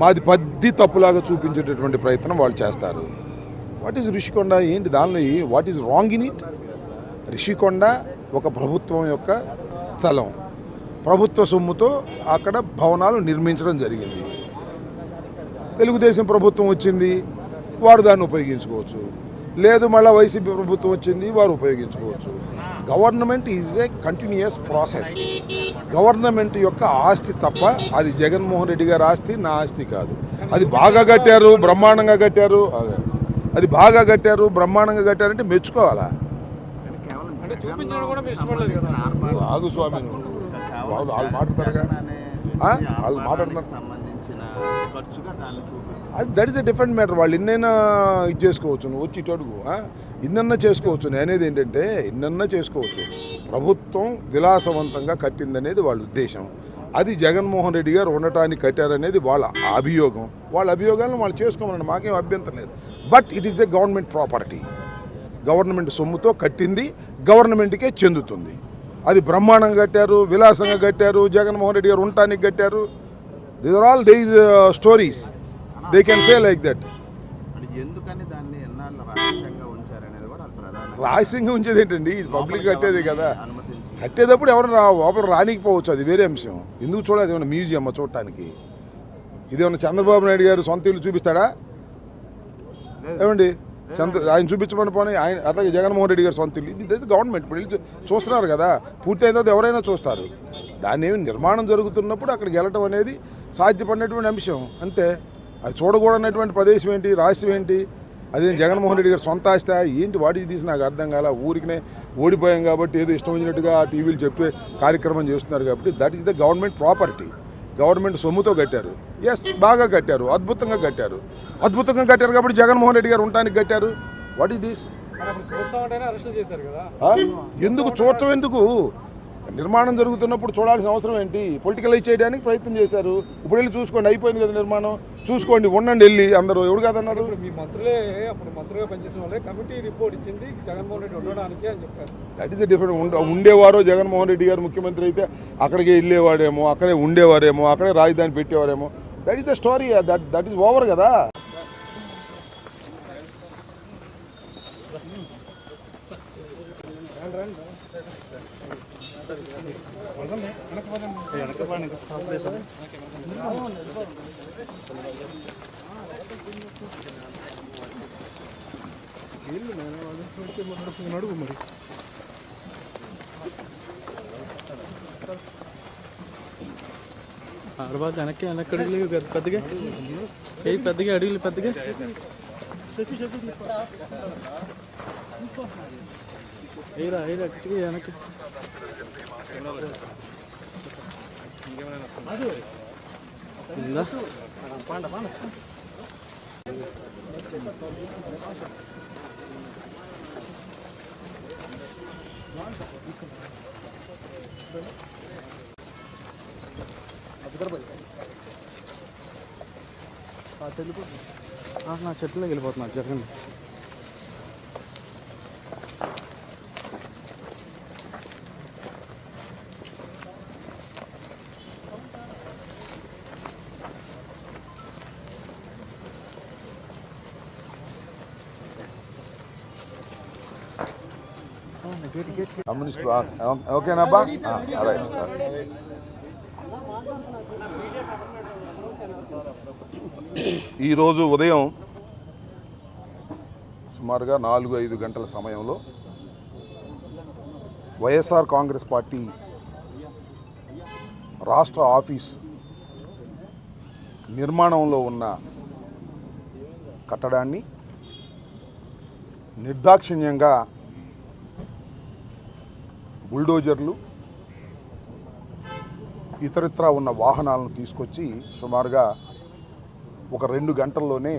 మాది పద్ది తప్పులాగా చూపించేటటువంటి ప్రయత్నం వాళ్ళు చేస్తారు. వాట్ ఈజ్ రిషికొండ ఏంటి దానిలో what is wrong in it Rishikonda ఒక ప్రభుత్వం యొక్క స్థలం. ప్రభుత్వ సొమ్ముతో అక్కడ భవనాలు నిర్మించడం జరిగింది. తెలుగుదేశం ప్రభుత్వం వచ్చింది వారు దాన్ని ఉపయోగించుకోవచ్చు. లేదు మళ్ళీ వైసీపీ ప్రభుత్వం వచ్చింది వారు ఉపయోగించుకోవచ్చు. Government is a continuous process government యొక్క ఆస్తి తప్ప అది జగన్మోహన్ రెడ్డి గారి ఆస్తి నా ఆస్తి కాదు. అది బాగా కట్టారు బ్రహ్మాండంగా కట్టారు అది. బాగా కట్టారు బ్రహ్మాండంగా కట్టారంటే మెచ్చుకోవాలా? ఆగు స్వామి వాళ్ళు- వాళ్ళు మాట్లాడతారుగా? వాళ్ళు మాట్లాడుతున్నారు. అది that is a different matter వాళ్ళు ఇన్నైనా ఇది చేసుకోవచ్చు నువ్వు వచ్చి ఇటు ఇన్నన్నా చేసుకోవచ్చు. నేను అనేది ఏంటంటే ఇన్నన్నా చేసుకోవచ్చు. ప్రభుత్వం విలాసవంతంగా కట్టిందనేది వాళ్ళ ఉద్దేశం. అది జగన్మోహన్ రెడ్డి గారు ఉండటానికి కట్టారనేది వాళ్ళ అభియోగం. వాళ్ళ అభియోగాలను వాళ్ళు చేసుకోమని మాకేం అభ్యంతరం లేదు. But it is a government property government సొమ్ముతో కట్టింది గవర్నమెంట్కే చెందుతుంది. అది బ్రహ్మాండంగా కట్టారు విలాసంగా కట్టారు జగన్మోహన్ రెడ్డి గారు ఉండటానికి కట్టారు. These are all they stories they can say like that రహస్యంగా ఉంచేది ఏంటండి? ఇది పబ్లిక్ కట్టేది కదా. కట్టేటప్పుడు ఎవరు రా లోపల రానికపోవచ్చు అది వేరే అంశం. ఎందుకు చూడాలి? ఏమైనా మ్యూజియం చూడటానికి. ఇదేమన్నా చంద్రబాబు నాయుడు గారు సొంత ఇల్లు చూపిస్తాడా? ఏమండి? చంద్ర ఆయన చూపించమని పోనీ ఆయన అట్లాగే జగన్మోహన్ రెడ్డి గారు సొంత ఇల్లు. ఇది గవర్నమెంట్. ఇప్పుడు చూస్తున్నారు కదా. పూర్తయిన తర్వాత ఎవరైనా చూస్తారు. దాన్ని ఏమి నిర్మాణం జరుగుతున్నప్పుడు అక్కడికి వెళ్ళటం అనేది సాధ్యపడినటువంటి అంశం. అంతే. అది చూడకూడనటువంటి ప్రదేశం ఏంటి రహస్యం ఏంటి? అదే జగన్మోహన్ రెడ్డి గారు సొంత ఆస్తి ఏంటి? వాడికి తీసి నాకు అర్థం కాల? ఊరికినే ఓడిపోయాం కాబట్టి ఏదో ఇష్టం వచ్చినట్టుగా ఆ టీవీలు చెప్పే కార్యక్రమం చేస్తున్నారు కాబట్టి that is the government property government సొమ్ముతో కట్టారు. ఎస్ బాగా కట్టారు. అద్భుతంగా కట్టారు. అద్భుతంగా కట్టారు కాబట్టి జగన్మోహన్ రెడ్డి గారు ఉండటానికి కట్టారు. వాట్ ఈస్ దిస్ ఎందుకు? చూడటం ఎందుకు? నిర్మాణం జరుగుతున్నప్పుడు చూడాల్సిన అవసరం ఏంటి? పొలిటికలైజ్ చేయడానికి ప్రయత్నం చేశారు. ఇప్పుడు వెళ్ళి చూసుకోండి అయిపోయింది కదా నిర్మాణం. చూసుకోండి ఉండండి వెళ్ళి అందరూ. ఎవడు కాదన్నారు? మీ మంత్రులే అప్పుడు మంత్రిగా పనిచేసిన వాళ్ళే. కమిటీ రిపోర్ట్ ఇచ్చింది జగన్మోహన్ రెడ్డి ఉండడానికి అని చెప్పారు. దట్ ఈస్ డిఫరెంట్ ఉండ ఉండేవారో జగన్మోహన్ రెడ్డి గారు ముఖ్యమంత్రి అయితే అక్కడికి వెళ్ళేవాడేమో అక్కడే ఉండేవారేమో అక్కడే రాజధాని పెట్టేవారేమో. That is the story that that is over కదా. తర్వాత వెనక్కి వెనక్కి అడుగులు పెద్ద- పెద్దగా ఏ పెద్దగా అడుగులు పెద్దగా ఏరా గట్టిగా వెనక్కి. ఉందా నా చెట్లోకి వెళ్ళిపోతున్నా జరగండి. ఆ, గేట్ గేట్ ఓకేనాబ్బా రైట్ ఈరోజు ఉదయం సుమారుగా నాలుగు ఐదు గంటల సమయంలో వైఎస్ఆర్ కాంగ్రెస్ పార్టీ రాష్ట్ర ఆఫీస్ నిర్మాణంలో ఉన్న కట్టడాన్ని నిర్దాక్షిణ్యంగా బుల్డోజర్లు ఇతరత్రా ఉన్న వాహనాలను తీసుకొచ్చి సుమారుగా ఒక రెండు గంటల్లోనే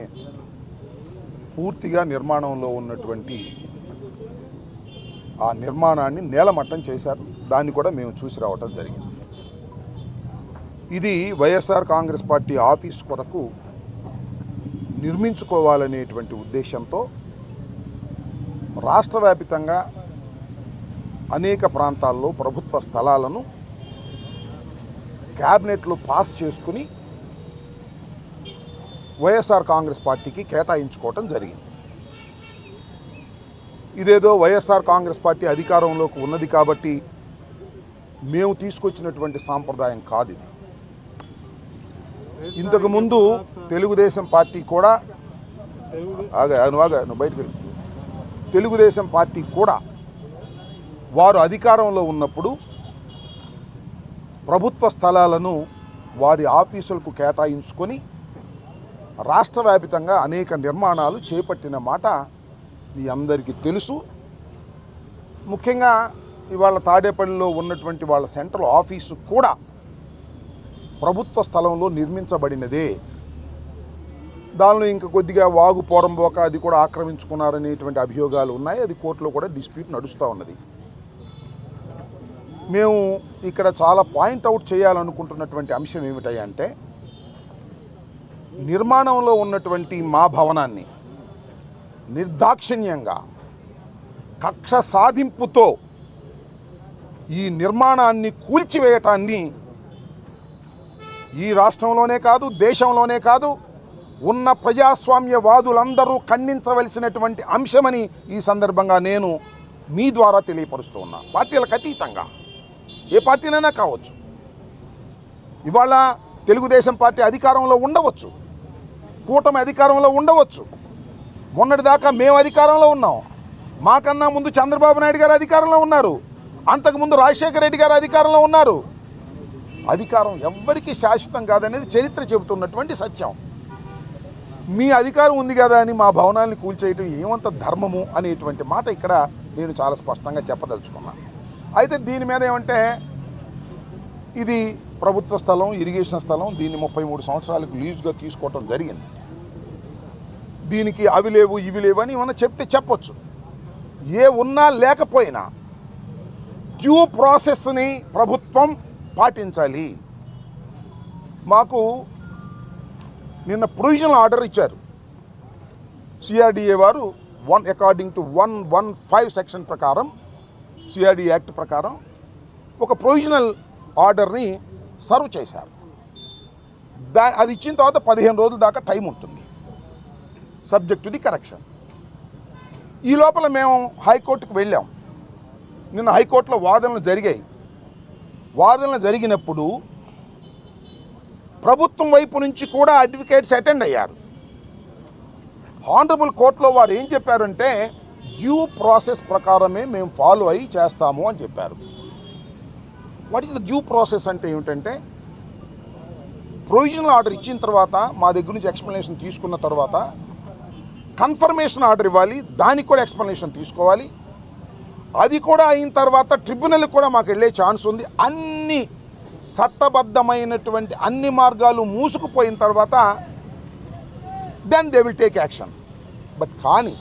పూర్తిగా నిర్మాణంలో ఉన్నటువంటి ఆ నిర్మాణాన్ని నేలమట్టం చేశారు. దాన్ని కూడా మేము చూసి రావటం జరిగింది. ఇది వైఎస్ఆర్ కాంగ్రెస్ పార్టీ ఆఫీస్ కొరకు నిర్మించుకోవాలనేటువంటి ఉద్దేశంతో రాష్ట్ర వ్యాపితంగా అనేక ప్రాంతాల్లో ప్రభుత్వ స్థలాలను క్యాబినెట్లో పాస్ చేసుకుని వైఎస్ఆర్ కాంగ్రెస్ పార్టీకి కేటాయించుకోవటం జరిగింది. ఇదేదో వైఎస్ఆర్ కాంగ్రెస్ పార్టీ అధికారంలోకి ఉన్నది కాబట్టి మేము తీసుకొచ్చినటువంటి సాంప్రదాయం కాదు ఇది. ఇంతకుముందు తెలుగుదేశం పార్టీ కూడా ఆగా నువ్వు ఆగా నువ్వు బయటకు తెలుగుదేశం పార్టీ కూడా వారు అధికారంలో ఉన్నప్పుడు ప్రభుత్వ స్థలాలను వారి ఆఫీసులకు కేటాయించుకొని రాష్ట్ర వ్యాపితంగా అనేక నిర్మాణాలు చేపట్టిన మాట మీ అందరికీ తెలుసు. ముఖ్యంగా ఇవాళ తాడేపల్లిలో ఉన్నటువంటి వాళ్ళ సెంట్రల్ ఆఫీసు కూడా ప్రభుత్వ స్థలంలో నిర్మించబడినదే. దానిలో ఇంకా కొద్దిగా వాగు పోరంబోక అది కూడా ఆక్రమించుకున్నారనేటువంటి అభియోగాలు ఉన్నాయి. అది కోర్టులో కూడా డిస్ప్యూట్ నడుస్తూ ఉన్నది. మేము ఇక్కడ చాలా పాయింట్అవుట్ చేయాలనుకుంటున్నటువంటి అంశం ఏమిటంటే నిర్మాణంలో ఉన్నటువంటి మా భవనాన్ని నిర్దాక్షిణ్యంగా కక్ష సాధింపుతో ఈ నిర్మాణాన్ని కూల్చివేయటాన్ని ఈ రాష్ట్రంలోనే కాదు దేశంలోనే కాదు ఉన్న ప్రజాస్వామ్యవాదులందరూ ఖండించవలసినటువంటి అంశమని ఈ సందర్భంగా నేను మీ ద్వారా తెలియపరుస్తూ ఉన్నా పార్టీలకు అతీతంగా. ఏ పార్టీలైనా కావచ్చు. ఇవాళ తెలుగుదేశం పార్టీ అధికారంలో ఉండవచ్చు. కూటమి అధికారంలో ఉండవచ్చు. మొన్నటిదాకా మేము అధికారంలో ఉన్నాం. మాకన్నా ముందు చంద్రబాబు నాయుడు గారు అధికారంలో ఉన్నారు. అంతకుముందు రాజశేఖర రెడ్డి గారు అధికారంలో ఉన్నారు. అధికారం ఎవ్వరికీ శాశ్వతం కాదనేది చరిత్ర చెబుతున్నటువంటి సత్యం. మీ అధికారం ఉంది కదా అని మా భవనాన్ని కూల్చేయటం ఏమంత ధర్మము అనేటువంటి మాట ఇక్కడ నేను చాలా స్పష్టంగా చెప్పదలుచుకున్నాను అయితే దీని మీద ఏమంటే ఇది ప్రభుత్వ స్థలం ఇరిగేషన్ స్థలం దీన్ని ముప్పై మూడు సంవత్సరాలకు లీజుగా తీసుకోవటం జరిగింది. దీనికి అవి లేవు ఇవి లేవు అని ఏమన్నా చెప్తే చెప్పొచ్చు. ఏ ఉన్నా లేకపోయినా డ్యూ ప్రాసెస్ని ప్రభుత్వం పాటించాలి. మాకు నిన్న ప్రొవిజనల్ ఆర్డర్ ఇచ్చారు. సిఆర్డిఏ వారు one according to one one five section ప్రకారం సిఆర్డి యాక్ట్ ప్రకారం ఒక ప్రొవిజనల్ ఆర్డర్ని సర్వ్ చేశారు. దా అది ఇచ్చిన తర్వాత పదిహేను రోజుల దాకా టైం ఉంటుంది. Subject to the correction. ఈ లోపల మేము హైకోర్టుకు వెళ్ళాం. నిన్న హైకోర్టులో వాదనలు జరిగాయి. వాదనలు జరిగినప్పుడు ప్రభుత్వం వైపు నుంచి కూడా అడ్వకేట్స్ అటెండ్ అయ్యారు. హానరబుల్ కోర్టులో వారు ఏం చెప్పారంటే డ్యూ ప్రాసెస్ ప్రకారమే మేము ఫాలో అయ్యి చేస్తాము అని చెప్పారు. What is the due process అంటే ఏమిటంటే ప్రొవిజనల్ ఆర్డర్ ఇచ్చిన తర్వాత మా దగ్గర నుంచి ఎక్స్ప్లెనేషన్ తీసుకున్న తర్వాత కన్ఫర్మేషన్ ఆర్డర్ ఇవ్వాలి దానికి కూడా ఎక్స్ప్లెనేషన్ తీసుకోవాలి. అది కూడా అయిన తర్వాత ట్రిబ్యునల్కి కూడా మాకు వెళ్ళే ఛాన్స్ ఉంది. అన్ని చట్టబద్ధమైనటువంటి అన్ని మార్గాలు మూసుకుపోయిన తర్వాత then they will take action but కానీ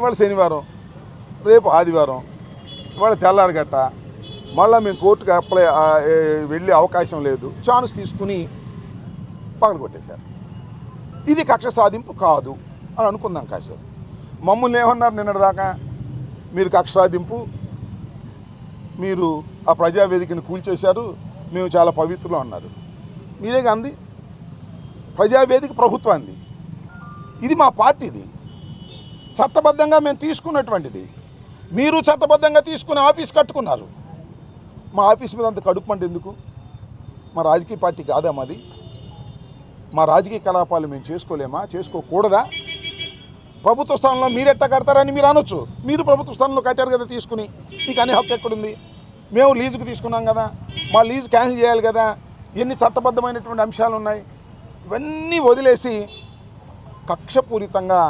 ఇవాళ శనివారం రేపు ఆదివారం ఇవాళ తెల్లారగట్ట మళ్ళీ మేము కోర్టుకు అప్లై వెళ్ళే అవకాశం లేదు. ఛాన్స్ తీసుకుని పగలగొట్టేశారు. ఇది కక్ష సాధింపు కాదు అని అనుకుందాం కాసేపు మమ్మల్ని ఏమన్నారు నిన్నటిదాకా? మీరు కక్ష సాధింపు మీరు ఆ ప్రజావేదికను కూల్చేశారు మేము చాలా పవిత్రులు అన్నారు. మీరే అంది? ప్రజావేదిక ప్రభుత్వాన్ని. ఇది మా పార్టీది. చట్టబద్ధంగా మేము తీసుకున్నటువంటిది. మీరు చట్టబద్ధంగా తీసుకుని ఆఫీస్ కట్టుకున్నారు. మా ఆఫీస్ మీద అంత కడుపు మంట ఎందుకు? మా రాజకీయ పార్టీ కాదా మాది? మా రాజకీయ కలాపాలు మేము చేసుకోలేమా? చేసుకోకూడదా? ప్రభుత్వ స్థానంలో మీరు ఎట్టా కడతారని మీరు అనొచ్చు. మీరు ప్రభుత్వ స్థానంలో కట్టారు కదా తీసుకుని. మీకు అనే హక్కు ఎక్కడుంది? మేము లీజుకు తీసుకున్నాం కదా. మా లీజు క్యాన్సిల్ చేయాలి కదా. ఎన్ని చట్టబద్ధమైనటువంటి అంశాలు ఉన్నాయి ఇవన్నీ వదిలేసి కక్షపూరితంగా